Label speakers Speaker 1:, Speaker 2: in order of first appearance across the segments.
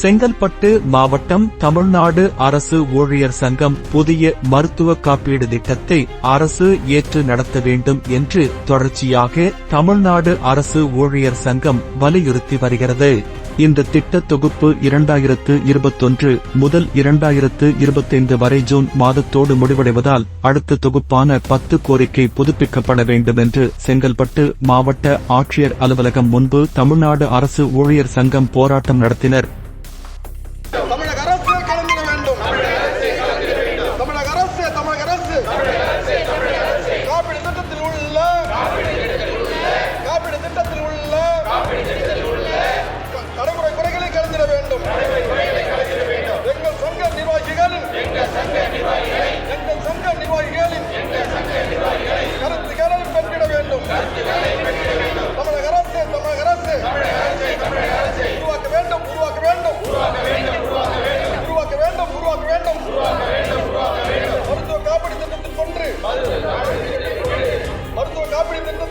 Speaker 1: செங்கல்பட்டு மாவட்டம் தமிழ்நாடு அரசு ஊழியர் சங்கம் புதிய மருத்துவ காப்பீடு திட்டத்தை அரசு ஏற்று நடத்த வேண்டும் என்று தொடர்ச்சியாக தமிழ்நாடு அரசு ஊழியர் சங்கம் வலியுறுத்தி வருகிறது. இந்த திட்ட தொகுப்பு இரண்டாயிரத்து இருபத்தொன்று முதல் இரண்டாயிரத்து இருபத்தைந்து வரை ஜூன் மாதத்தோடு முடிவடைவதால் அடுத்த தொகுப்பான பத்து கோரிக்கை புதுப்பிக்கப்பட வேண்டும் என்று செங்கல்பட்டு மாவட்ட ஆட்சியர் அலுவலகம் முன்பு தமிழ்நாடு அரசு ஊழியர் சங்கம் போராட்டம் நடத்தினர்.
Speaker 2: தமிழக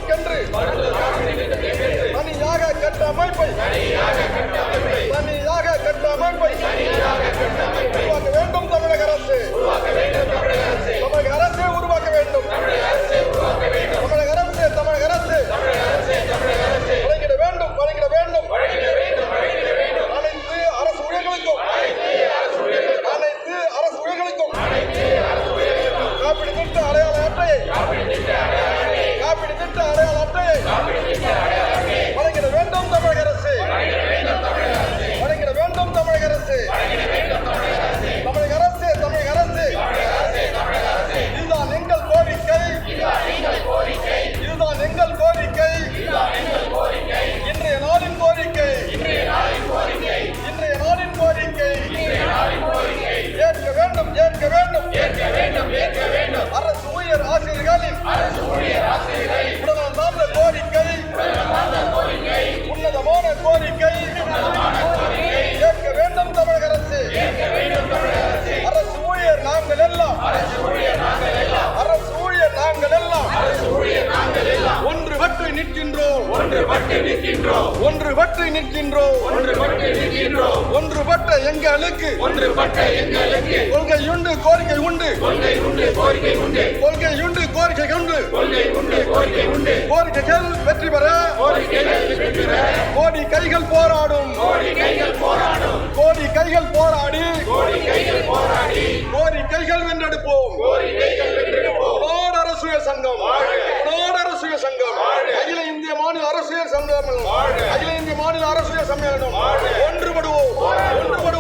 Speaker 2: காப்பீடு தனியாக கட்ட அமைப்பை கோரிக்கை உண்டு. கொள்கை உண்டு கோரிக்கை உண்டு. கொள்கை உண்டு கோரிக்கை உண்டு. கோரிக்கைகள் வெற்றி பெற. கோரிக்கைகள் வெற்றி பெற. கோடி கைகள் போராடும். கோடி கைகள் போராடும். கோடி கைகள் போராடி. கோடி கைகள் போராடி. கோரிக்கைகள் வென்றெடுப்போம். அரசியல் சங்கம் நாடு அரசியல் சங்கம் அகில இந்திய சங்கம் அகில இந்திய மாநில அரசியல் சம்மேளனம். ஒன்றுபடுவோம்.